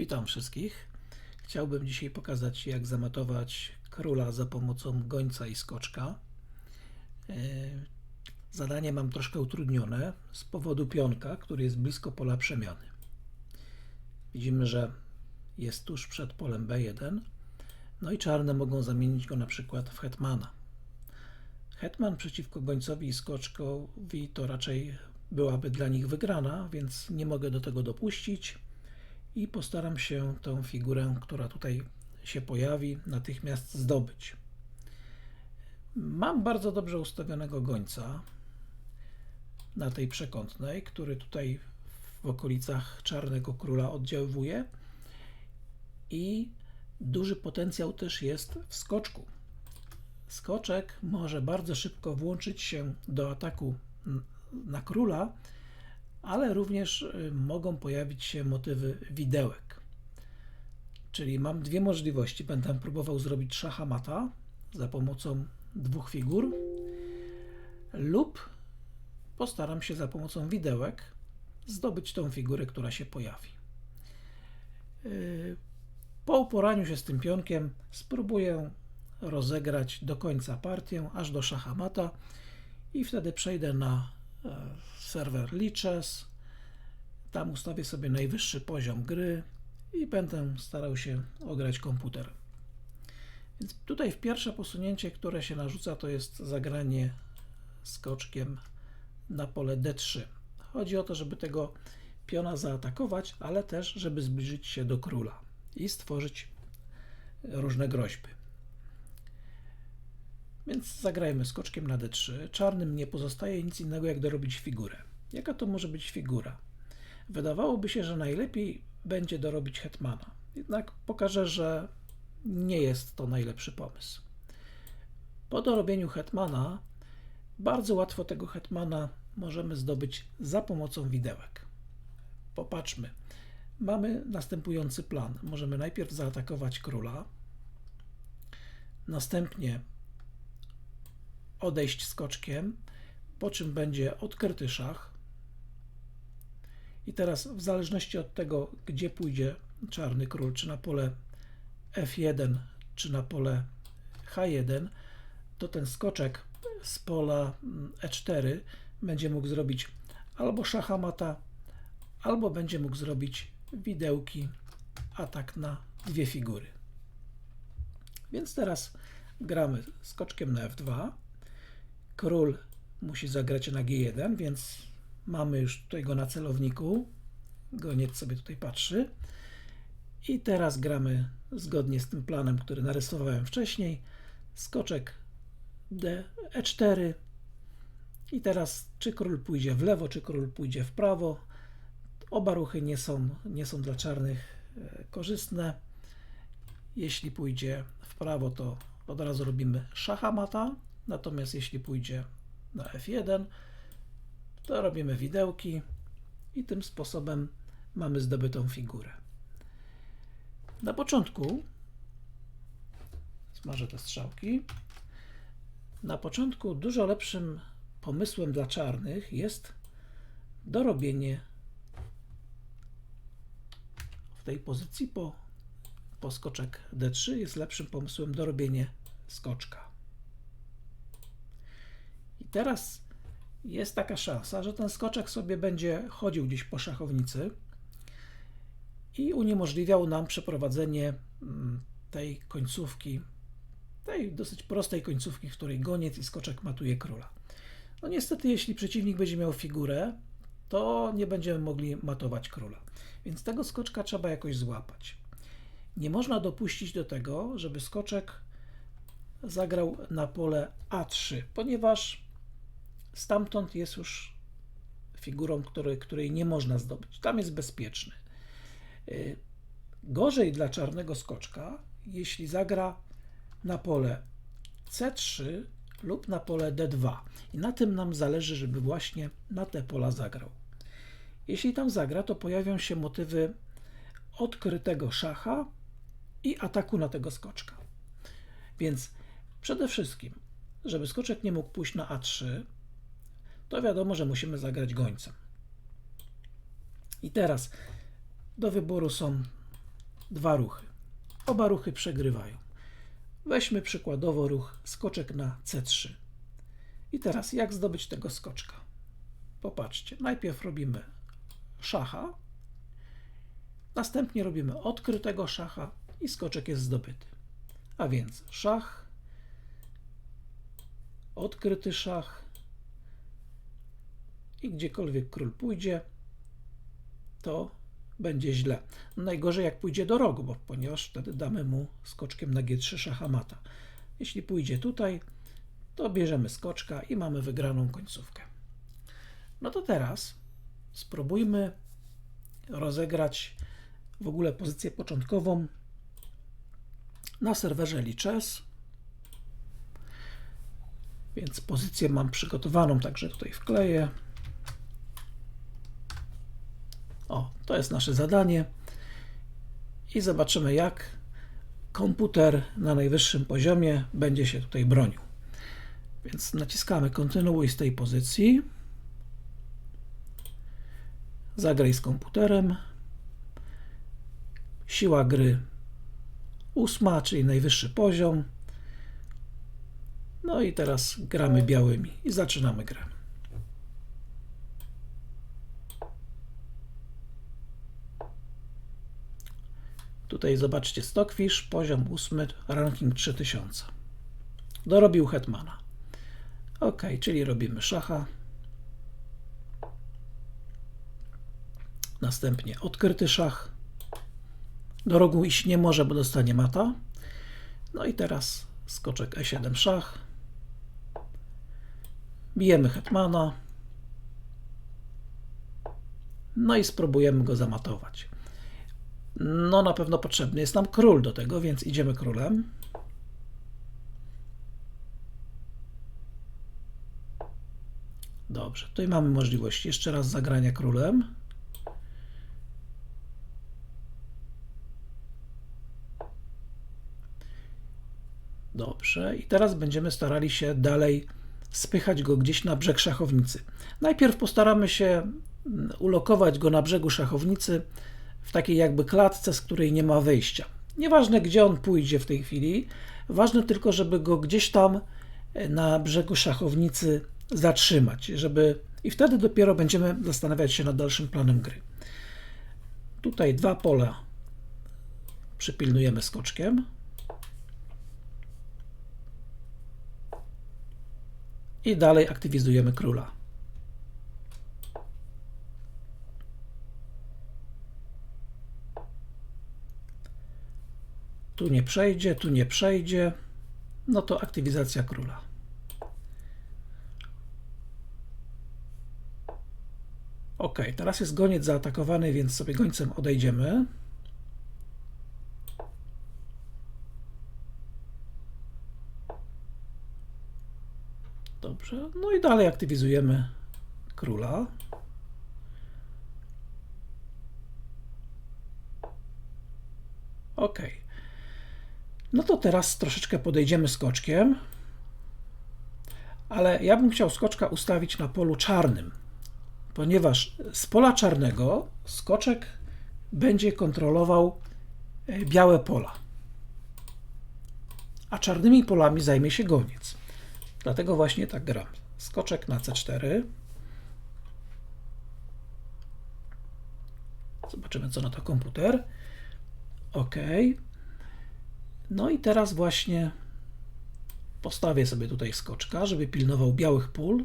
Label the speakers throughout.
Speaker 1: Witam wszystkich. Chciałbym dzisiaj pokazać, jak zamatować króla za pomocą gońca i skoczka. E, Zadanie mam troszkę utrudnione z powodu pionka, który jest blisko pola przemiany. Widzimy, że jest tuż przed polem B1. No i czarne mogą zamienić go na przykład w hetmana. Hetman przeciwko gońcowi i skoczkowi to raczej byłaby dla nich wygrana, więc nie mogę do tego dopuścić i postaram się tą figurę, która tutaj się pojawi, natychmiast zdobyć. Mam bardzo dobrze ustawionego gońca na tej przekątnej, który tutaj w okolicach Czarnego Króla oddziaływuje i duży potencjał też jest w skoczku. Skoczek może bardzo szybko włączyć się do ataku na króla, ale również y, mogą pojawić się motywy widełek. Czyli mam dwie możliwości. Będę próbował zrobić szahamata za pomocą dwóch figur lub postaram się za pomocą widełek zdobyć tą figurę, która się pojawi. Yy, Po uporaniu się z tym pionkiem spróbuję rozegrać do końca partię, aż do szahamata i wtedy przejdę na e, serwer Lichess. Tam ustawię sobie najwyższy poziom gry i będę starał się ograć komputer. Więc tutaj w pierwsze posunięcie, które się narzuca, to jest zagranie skoczkiem na pole D3. Chodzi o to, żeby tego piona zaatakować, ale też, żeby zbliżyć się do króla i stworzyć różne groźby. Więc zagrajmy skoczkiem na D3. Czarnym nie pozostaje nic innego, jak dorobić figurę. Jaka to może być figura? Wydawałoby się, że najlepiej będzie dorobić hetmana. Jednak pokażę, że nie jest to najlepszy pomysł. Po dorobieniu hetmana bardzo łatwo tego hetmana możemy zdobyć za pomocą widełek. Popatrzmy. Mamy następujący plan. Możemy najpierw zaatakować króla, następnie odejść skoczkiem, po czym będzie odkryty szach. I teraz, w zależności od tego, gdzie pójdzie czarny król, czy na pole F1, czy na pole H1, to ten skoczek z pola mm, E4 będzie mógł zrobić albo szachamata, albo będzie mógł zrobić widełki, atak na dwie figury. Więc teraz gramy skoczkiem na F2. Król musi zagrać na G1, więc mamy już tutaj go na celowniku. Goniec sobie tutaj patrzy. I teraz gramy zgodnie z tym planem, który narysowałem wcześniej. Skoczek D, E4. I teraz czy król pójdzie w lewo, czy król pójdzie w prawo. Oba ruchy nie są, nie są dla czarnych e, korzystne. Jeśli pójdzie w prawo, to od razu robimy szahamata. Natomiast jeśli pójdzie na F1, to robimy widełki i tym sposobem mamy zdobytą figurę. Na początku smażę te strzałki. Na początku dużo lepszym pomysłem dla czarnych jest dorobienie w tej pozycji po, po skoczek D3 jest lepszym pomysłem dorobienie skoczka. Teraz jest taka szansa, że ten skoczek sobie będzie chodził gdzieś po szachownicy i uniemożliwiał nam przeprowadzenie mm, tej końcówki, tej dosyć prostej końcówki, w której goniec i skoczek matuje króla. No niestety, jeśli przeciwnik będzie miał figurę, to nie będziemy mogli matować króla. Więc tego skoczka trzeba jakoś złapać. Nie można dopuścić do tego, żeby skoczek zagrał na pole A3, ponieważ stamtąd jest już figurą, której, której nie można zdobyć. Tam jest bezpieczny. Y, Gorzej dla czarnego skoczka, jeśli zagra na pole C3 lub na pole D2. I na tym nam zależy, żeby właśnie na te pola zagrał. Jeśli tam zagra, to pojawią się motywy odkrytego szacha i ataku na tego skoczka. Więc przede wszystkim, żeby skoczek nie mógł pójść na A3, to wiadomo, że musimy zagrać gońcem. I teraz do wyboru są dwa ruchy. Oba ruchy przegrywają. Weźmy przykładowo ruch skoczek na C3. I teraz jak zdobyć tego skoczka? Popatrzcie, najpierw robimy szacha, następnie robimy odkrytego szacha i skoczek jest zdobyty. A więc szach, odkryty szach i gdziekolwiek król pójdzie, to będzie źle. Najgorzej jak pójdzie do rogu, bo ponieważ wtedy damy mu skoczkiem na G3 szachamata. Jeśli pójdzie tutaj, to bierzemy skoczka i mamy wygraną końcówkę. No to teraz spróbujmy rozegrać w ogóle pozycję początkową na serwerze Lichess. Więc pozycję mam przygotowaną, także tutaj wkleję. O, to jest nasze zadanie. I zobaczymy, jak komputer na najwyższym poziomie będzie się tutaj bronił. Więc naciskamy kontynuuj z tej pozycji. Zagraj z komputerem. Siła gry ósma, czyli najwyższy poziom. No i teraz gramy białymi i zaczynamy grę. Tutaj zobaczcie Stockfish, poziom 8, ranking 3000. Dorobił Hetmana. Ok, czyli robimy szacha. Następnie odkryty szach. Do rogu iść nie może, bo dostanie mata. No i teraz skoczek E7 szach. Bijemy hetmana. No i spróbujemy go zamatować. No na pewno potrzebny jest nam król do tego, więc idziemy królem. Dobrze, tutaj mamy możliwość jeszcze raz zagrania królem. Dobrze, i teraz będziemy starali się dalej spychać go gdzieś na brzeg szachownicy. Najpierw postaramy się mm, ulokować go na brzegu szachownicy w takiej jakby klatce, z której nie ma wyjścia. Nieważne gdzie on pójdzie w tej chwili, ważne tylko, żeby go gdzieś tam e, na brzegu szachownicy zatrzymać, żeby i wtedy dopiero będziemy zastanawiać się nad dalszym planem gry. Tutaj dwa pola przypilnujemy skoczkiem. I dalej aktywizujemy króla. Tu nie przejdzie, tu nie przejdzie. No to aktywizacja króla. Ok, teraz jest goniec zaatakowany, więc sobie gońcem odejdziemy. Dobrze, no i dalej aktywizujemy króla. Ok. No to teraz troszeczkę podejdziemy skoczkiem, ale ja bym chciał skoczka ustawić na polu czarnym, ponieważ z pola czarnego skoczek będzie kontrolował e, białe pola, a czarnymi polami zajmie się goniec. Dlatego właśnie tak gram. Skoczek na C4. Zobaczymy, co na to komputer. OK. No i teraz właśnie postawię sobie tutaj skoczka, żeby pilnował białych pól.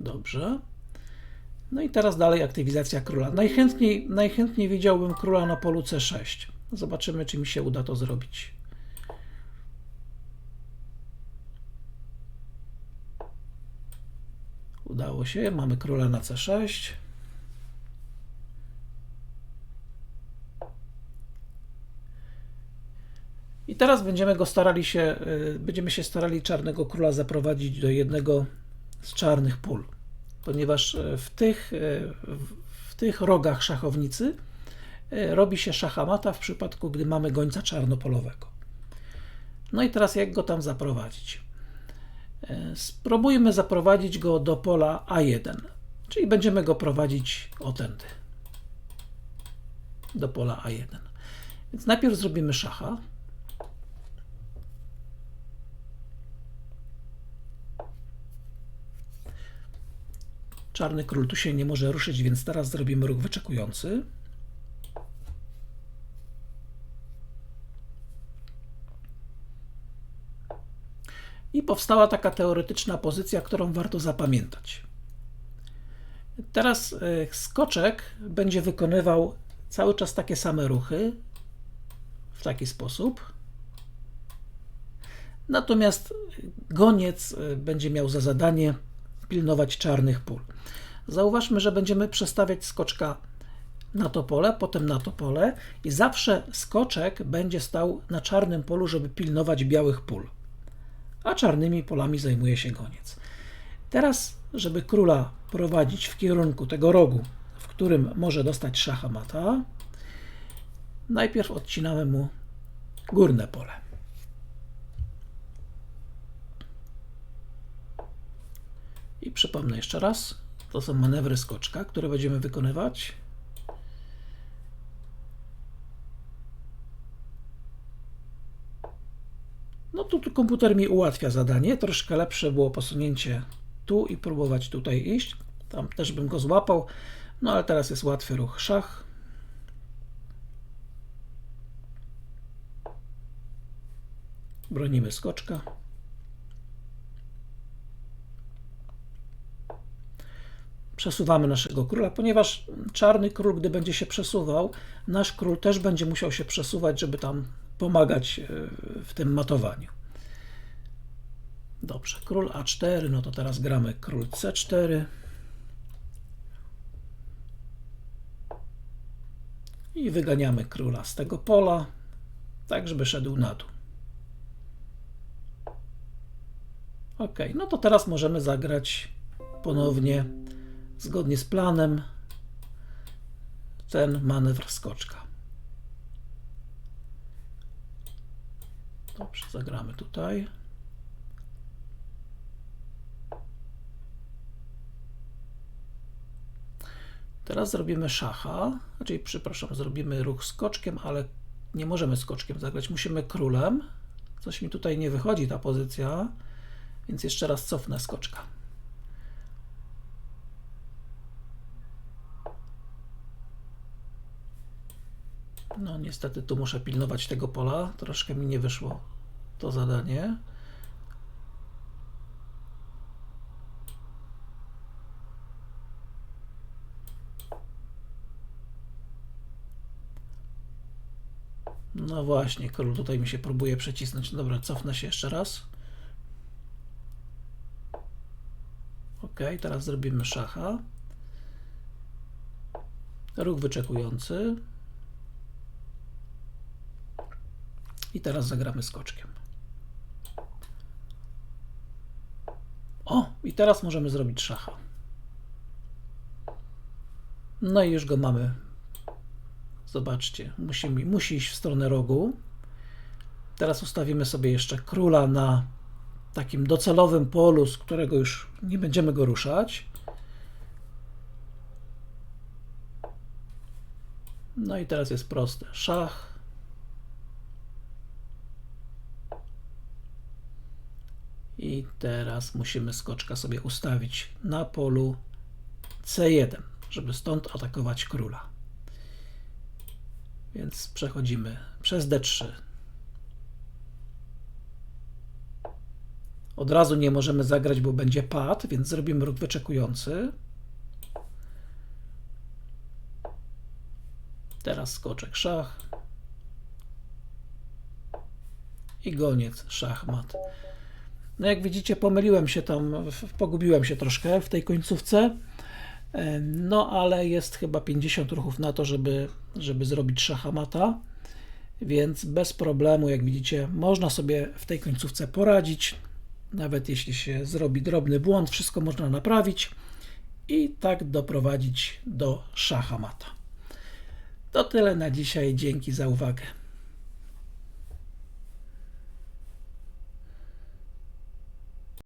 Speaker 1: Dobrze. No i teraz dalej aktywizacja króla. Najchętniej, najchętniej widziałbym króla na polu C6. Zobaczymy, czy mi się uda to zrobić. Udało się, mamy króla na C6. I teraz będziemy go starali się, y, będziemy się starali czarnego króla zaprowadzić do jednego z czarnych pól ponieważ e, w tych, e, w tych rogach szachownicy robi się szachamata w przypadku, gdy mamy gońca czarnopolowego. No i teraz jak go tam zaprowadzić? Spróbujmy zaprowadzić go do pola A1, czyli będziemy go prowadzić o tędy do pola A1. Więc najpierw zrobimy szacha. Czarny król tu się nie może ruszyć, więc teraz zrobimy ruch wyczekujący. Powstała taka teoretyczna pozycja, którą warto zapamiętać. Teraz e, skoczek będzie wykonywał cały czas takie same ruchy w taki sposób. Natomiast goniec e, będzie miał za zadanie pilnować czarnych pól. Zauważmy, że będziemy przestawiać skoczka na to pole, potem na to pole i zawsze skoczek będzie stał na czarnym polu, żeby pilnować białych pól, a czarnymi polami zajmuje się goniec. Teraz, żeby króla prowadzić w kierunku tego rogu, w którym może dostać szacha mata, najpierw odcinamy mu górne pole. I przypomnę jeszcze raz, to są manewry skoczka, które będziemy wykonywać. No komputer mi ułatwia zadanie. Troszkę lepsze było posunięcie tu i próbować tutaj iść. Tam też bym go złapał. No ale teraz jest łatwy ruch szach. Bronimy skoczka. Przesuwamy naszego króla, ponieważ czarny król, gdy będzie się przesuwał, nasz król też będzie musiał się przesuwać, żeby tam pomagać e, w tym matowaniu. Dobrze, król A4, no to teraz gramy król C4. I wyganiamy króla z tego pola, tak żeby szedł na dół. Ok, no to teraz możemy zagrać ponownie, zgodnie z planem, ten manewr skoczka. Dobrze, zagramy tutaj. Teraz zrobimy szacha, czyli przepraszam, zrobimy ruch skoczkiem, ale nie możemy skoczkiem zagrać, musimy królem. Coś mi tutaj nie wychodzi ta pozycja, więc jeszcze raz cofnę skoczka. No niestety tu muszę pilnować tego pola, troszkę mi nie wyszło to zadanie. No właśnie, król tutaj mi się próbuje przecisnąć. Dobra, cofnę się jeszcze raz. Ok, teraz zrobimy szacha. Ruch wyczekujący. I teraz zagramy skoczkiem. O, i teraz możemy zrobić szacha. No i już go mamy Zobaczcie, musi, musi iść w stronę rogu. Teraz ustawimy sobie jeszcze króla na takim docelowym polu, z którego już nie będziemy go ruszać. No i teraz jest proste. Szach. I teraz musimy skoczka sobie ustawić na polu C1, żeby stąd atakować króla. Więc przechodzimy przez D3. Od razu nie możemy zagrać, bo będzie pad, więc zrobimy ruch wyczekujący. Teraz skoczek szach. I goniec szachmat. No jak widzicie, pomyliłem się tam, pogubiłem się troszkę w tej końcówce. No, ale jest chyba 50 ruchów na to, żeby, żeby zrobić szahamata, więc bez problemu, jak widzicie, można sobie w tej końcówce poradzić. Nawet jeśli się zrobi drobny błąd, wszystko można naprawić i tak doprowadzić do szahamata. To tyle na dzisiaj. Dzięki za uwagę.